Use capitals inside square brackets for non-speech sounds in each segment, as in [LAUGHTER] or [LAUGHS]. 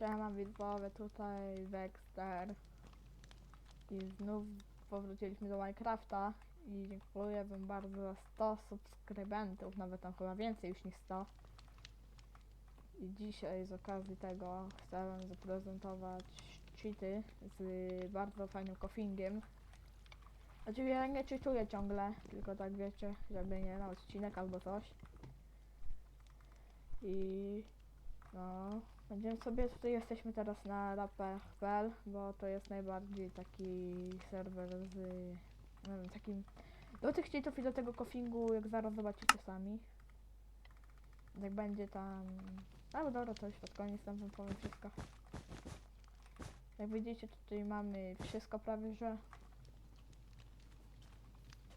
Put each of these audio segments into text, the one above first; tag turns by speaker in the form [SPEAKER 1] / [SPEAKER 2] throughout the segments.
[SPEAKER 1] Siema widzowie, tutaj Dexter i znów powróciliśmy do Minecrafta i dziękuję wam bardzo za 100 subskrybentów, nawet tam chyba więcej już niż 100 i dzisiaj z okazji tego chcę wam zaprezentować cheaty z bardzo fajnym coffingiem Oczywiście ja nie cheatuję ciągle, tylko tak wiecie, żeby nie na odcinek albo coś. I no, będziemy sobie, tutaj jesteśmy teraz na rapach.pl, bo to jest najbardziej taki serwer z, wiem, takim, do tych cheatów i do tego koffingu, jak zaraz zobaczycie sami. Jak będzie tam, albo dobra, to już pod koniec tam wam powiem wszystko. Jak widzicie, tutaj mamy wszystko prawie, że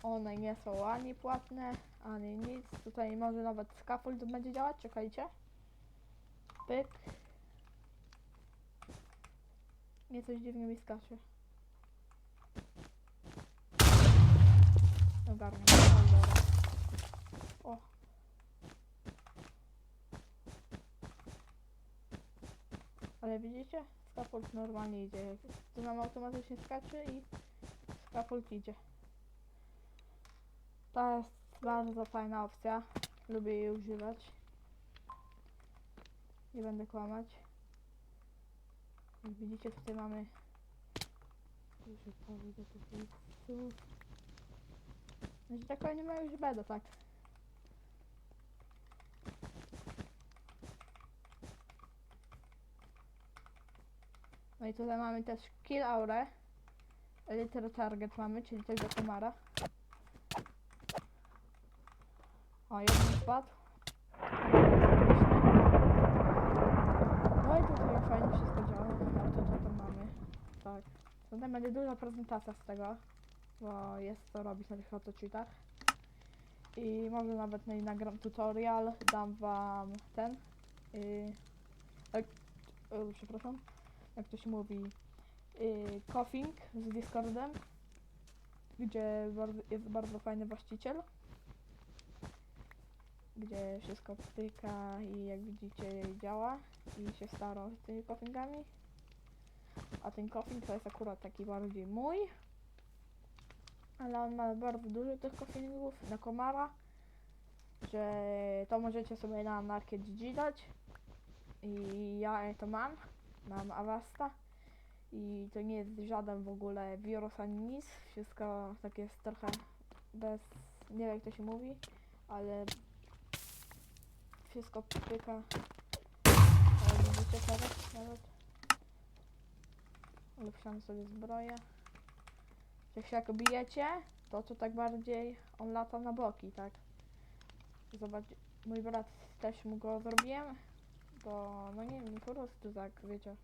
[SPEAKER 1] one nie są ani płatne, ani nic. Tutaj może nawet scaffold będzie działać, czekajcie. Pyk. Nie, coś dziwnie mi skacze. Ogarnę. O. Ale widzicie? Scaffold normalnie idzie. To nam automatycznie skacze i scaffold idzie. To jest bardzo fajna opcja. Lubię jej używać. Nie będę kłamać. Jak widzicie tutaj mamy dużo pole do popisów. Znaczy tak nie ma już beda, tak. No i tutaj mamy też kill aurę. Elite target mamy, czyli tego komara. O, jeden spadł. No i tutaj fajnie wszystko działa. No to co tam mamy. Tak. Zatem będzie duża prezentacja z tego, bo jest co robić na tych autocheatach. I może nawet no nagram tutorial, dam wam ten. Yy, jak, przepraszam, jak to się mówi, yy, coughing z Discordem, gdzie jest bardzo fajny właściciel gdzie wszystko pyka i jak widzicie działa i się starał z tymi coffingami. A ten coffing to jest akurat taki bardziej mój. Ale on ma bardzo dużo tych coffingów na komara, że to możecie sobie na Market G. I ja to mam, mam Avasta. I to nie jest żaden w ogóle wirus ani nic, wszystko takie jest trochę bez, nie wiem jak to się mówi, ale wszystko pyka. Ale widzicie nawet. Ulepszamy sobie zbroję. Jak się jak bijecie, to to tak bardziej on lata na boki, tak? Zobacz, mój brat też mu go zrobiłem, bo no nie wiem, po prostu tak, wiecie.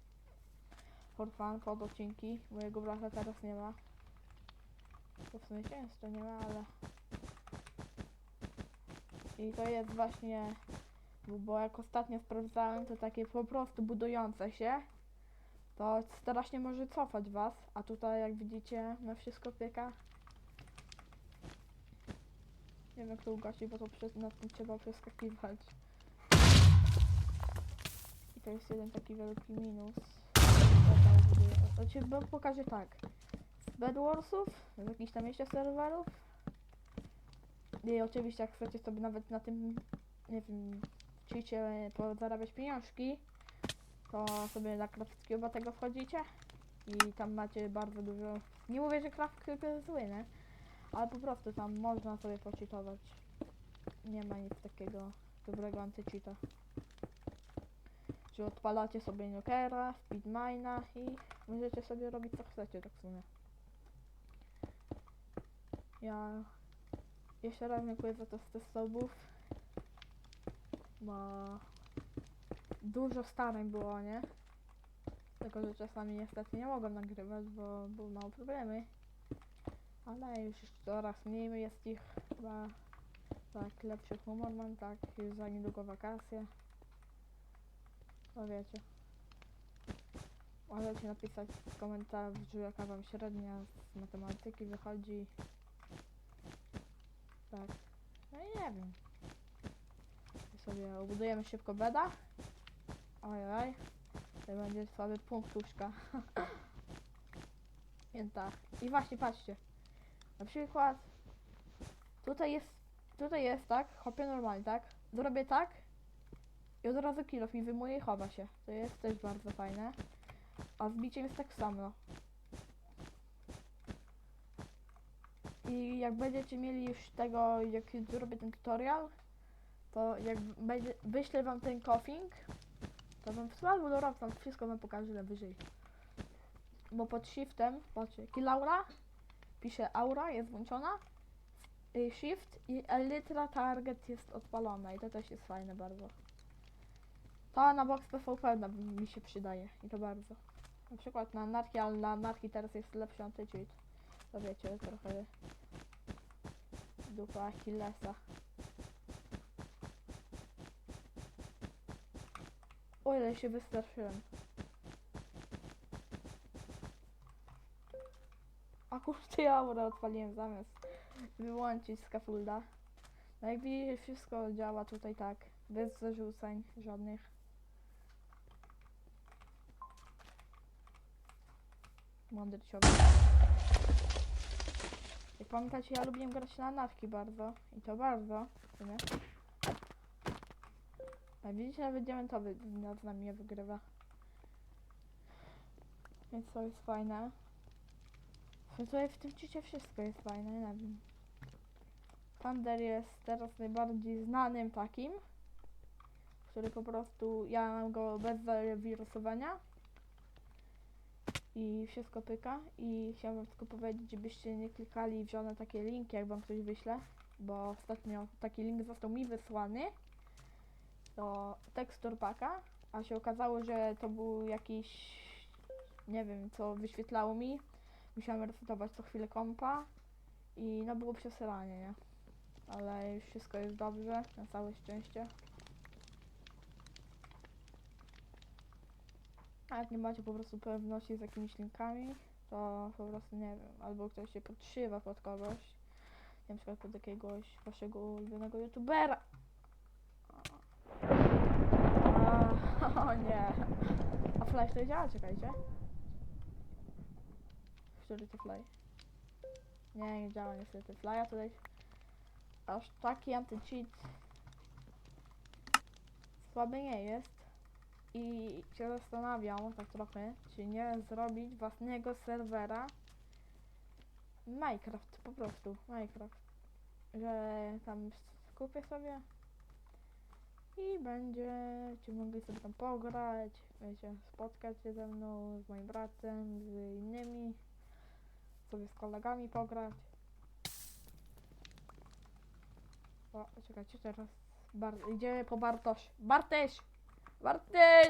[SPEAKER 1] For fun, pod odcinki. Mojego brata teraz nie ma. To w sumie często nie ma, ale... I to jest właśnie bo- bo jak ostatnio sprawdzałem, to takie po prostu budujące się, to strasznie może cofać was, a tutaj jak widzicie, no wszystko pieka. Nie wiem jak to ugasić, bo to przez, nad tym trzeba przeskakiwać. I to jest jeden taki wielki minus. Znaczy, bo pokażę tak. Z Bedwarsów, z jakichś tam jeszcze serwerów. I oczywiście jak chcecie sobie nawet na tym, nie wiem, chcicie zarabiać pieniążki, to sobie na CraftCube tego wchodzicie i tam macie bardzo dużo. Nie mówię, że CraftCube jest zły, nie? Ale po prostu tam można sobie poczytować. Nie ma nic takiego dobrego antycheata. Czy odpalacie sobie Nukera, Speedmina i możecie sobie robić co chcecie tak w sumie. Ja jeszcze raz dziękuję za to 100 subów bo dużo starań było, nie? Tylko, że czasami niestety nie mogłem nagrywać, bo były małe problemy. Ale już coraz mniej jest ich chyba tak lepszy humor mam, tak już za niedługo wakacje. To wiecie. Możecie napisać w komentarzu jaka wam średnia z matematyki wychodzi. Tak. No i nie wiem sobie obudujemy szybko beda. Ojoj. To będzie słaby punktuszka. [LAUGHS] Więc tak. I właśnie patrzcie. Na przykład tutaj jest tutaj jest tak, chopię normalnie, tak? Zrobię tak i od razu kilof mi wyjmuje i chowa się. To jest też bardzo fajne. A z biciem jest tak samo. I jak będziecie mieli już tego, jak zrobię ten tutorial, to jak będzie, wyślę wam ten coughing, to wam albo do tam wszystko wam pokażę na wyżej. Bo pod shiftem, patrzcie, kilaura, pisze aura, jest włączona, y, shift i elytra target jest odpalona i to też jest fajne bardzo. To na box PvP mi się przydaje i to bardzo. Na przykład na anarchii, ale na anarchii teraz jest lepszy anti-cheat. To wiecie, trochę dupa Achillesa. O ile się wystraszyłem. A kurczę, ja aurę odpaliłem zamiast wyłączyć scaffolda. No jak widzicie, wszystko działa tutaj tak, bez zarzucań żadnych. Mądry człowiek. Jak pamiętacie, ja lubiłem grać na nawki bardzo. I to bardzo, sumie. A widzicie, nawet diamentowy nad nami nie wygrywa. Więc to jest fajne. Tutaj w tym cicie wszystko jest fajne, nie wiem. Thunder jest teraz najbardziej znanym takim, który po prostu, ja mam go bez zawirusowania i wszystko pyka i chciałabym tylko powiedzieć, żebyście nie klikali w żadne takie linki, jak wam ktoś wyśle, bo ostatnio taki link został mi wysłany do tekstur paka, a się okazało, że to był jakiś, nie wiem, co wyświetlało mi. Musiałem resetować co chwilę kompa i no było przesyłanie, nie? Ale już wszystko jest dobrze, na całe szczęście. A jak nie macie po prostu pewności z jakimiś linkami, to po prostu nie wiem, albo ktoś się podszywa pod kogoś, na przykład pod jakiegoś waszego ulubionego youtubera. A, [LAUGHS] o nie. A flash to działa, czekajcie. Który to fly? Nie, nie działa niestety. Flya tutaj aż taki anti-cheat słaby nie jest. I się zastanawiam tak trochę, czy nie zrobić własnego serwera Minecraft, po prostu Minecraft. Że tam skupię sobie i będziecie mogli sobie tam pograć, wiecie, spotkać się ze mną, z moim bratem, z innymi, sobie z kolegami pograć. O, czekajcie, teraz Bar idziemy po Bartosz. Bartyś! Bartyś!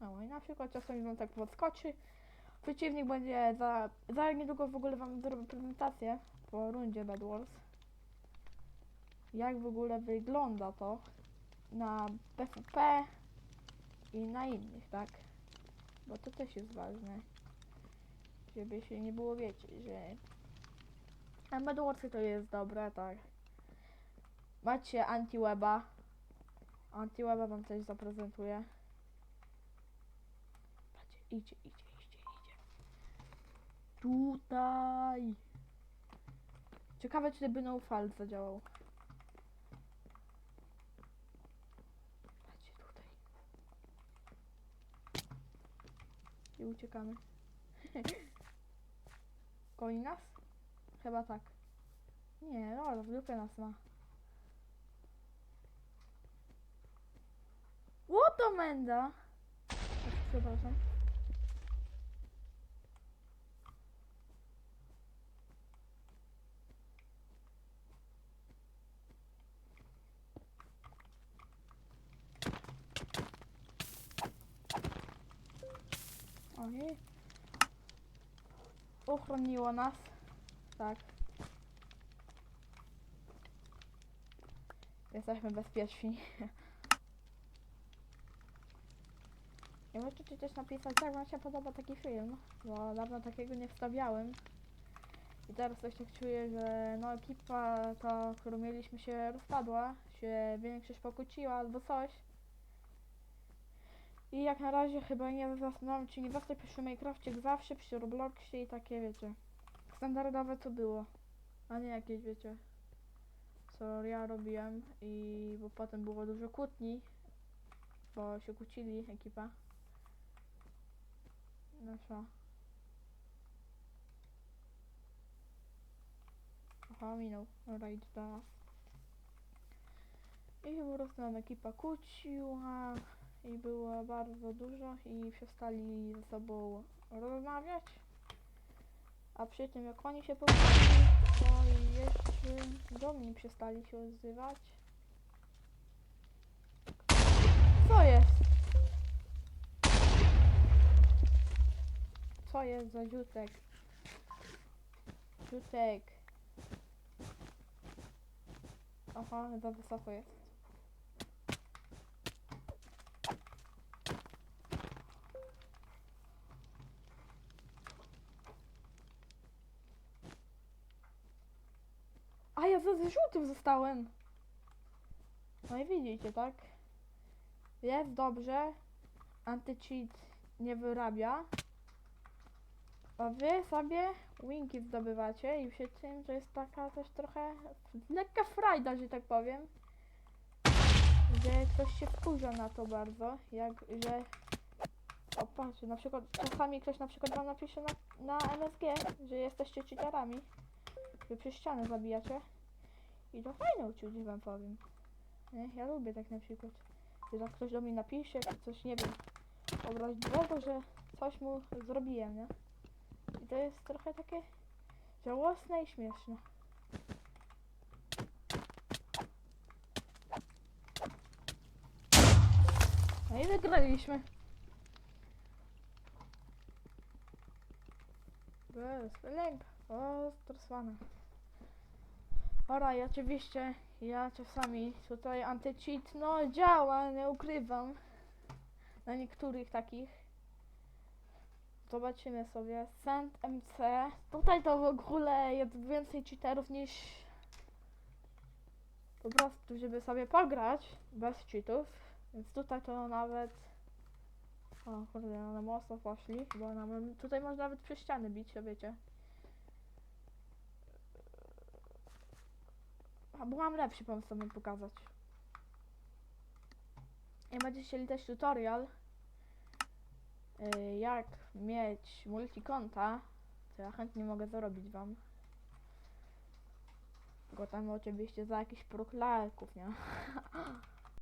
[SPEAKER 1] No i na przykład czasami wam tak podskoczy. Przeciwnik będzie za, za niedługo w ogóle wam zrobię prezentację po rundzie Bad Wars. Jak w ogóle wygląda to na PvP i na innych, tak? Bo to też jest ważne. Żeby się nie było, wiecie, że a Warsy to jest dobre, tak. Macie anti-weba. Anti-weba wam. Patrzcie, idzie, idzie, idzie, idzie. Tutaj. Ciekawe, czy by no fal zadziałał. Patrzcie tutaj. I uciekamy. [LAUGHS] Goni nas? Chyba tak. Nie, no, w dupie nas ma. What the menda? Przepraszam. Ojej. Uchroniło nas. Tak. Jesteśmy bezpieczni. [LAUGHS] I możecie też napisać, jak wam się podoba taki film, bo dawno takiego nie wstawiałem. I teraz coś tak czuję, że no ekipa ta, którą mieliśmy się rozpadła, się większość pokłóciła albo coś. I jak na razie chyba nie zastanawiam czy nie zostać przy Minecrafcie jak zawsze, przy Robloxie i takie wiecie. Standardowe co było. A nie jakieś wiecie. Co ja robiłem i bo potem było dużo kłótni. Bo się kłócili ekipa. No co? Aha, minął. Do nas. I po prostu nam ekipa kłóciła i było bardzo dużo i przestali ze sobą rozmawiać. A przy tym jak oni się pokłócili, to jeszcze do mnie przestali się odzywać. Co jest? Co jest za dziutek? Dziutek. Aha, za wysoko jest. A żółtym zostałem. No i widzicie, tak? Jest dobrze. Anti-cheat nie wyrabia. A wy sobie winki zdobywacie i przy tym to jest taka też trochę lekka frajda, że tak powiem. Że ktoś się wkurza na to bardzo, jak że o patrzcie, na przykład czasami ktoś na przykład wam napisze na, na MSG, że jesteście cheaterami, że przez ścianę zabijacie. I to fajne uczucie wam powiem. Nie? Ja lubię tak na przykład. Że ktoś do mnie napisze, coś nie wiem, obraźliwego, że coś mu zrobiłem, nie? I to jest trochę takie żałosne i śmieszne. No i wygraliśmy. Bez lęk. O, stresowana. Ora, i oczywiście ja czasami tutaj anti-cheat, no działa, nie ukrywam. Na niektórych takich. Zobaczymy sobie. Send MC. Tutaj to w ogóle jest więcej cheaterów niż po prostu, żeby sobie pograć bez cheatów. Więc tutaj to nawet. O kurde, ale mocno poszli, bo tutaj można nawet przy ściany bić, wiecie. Bo mam lepszy pomysł sobie pokazać. Jak będziecie chcieli też tutorial, y, jak mieć multikonta, to ja chętnie mogę zarobić wam. Tylko tam oczywiście za jakiś próg lajków, nie? [LAUGHS]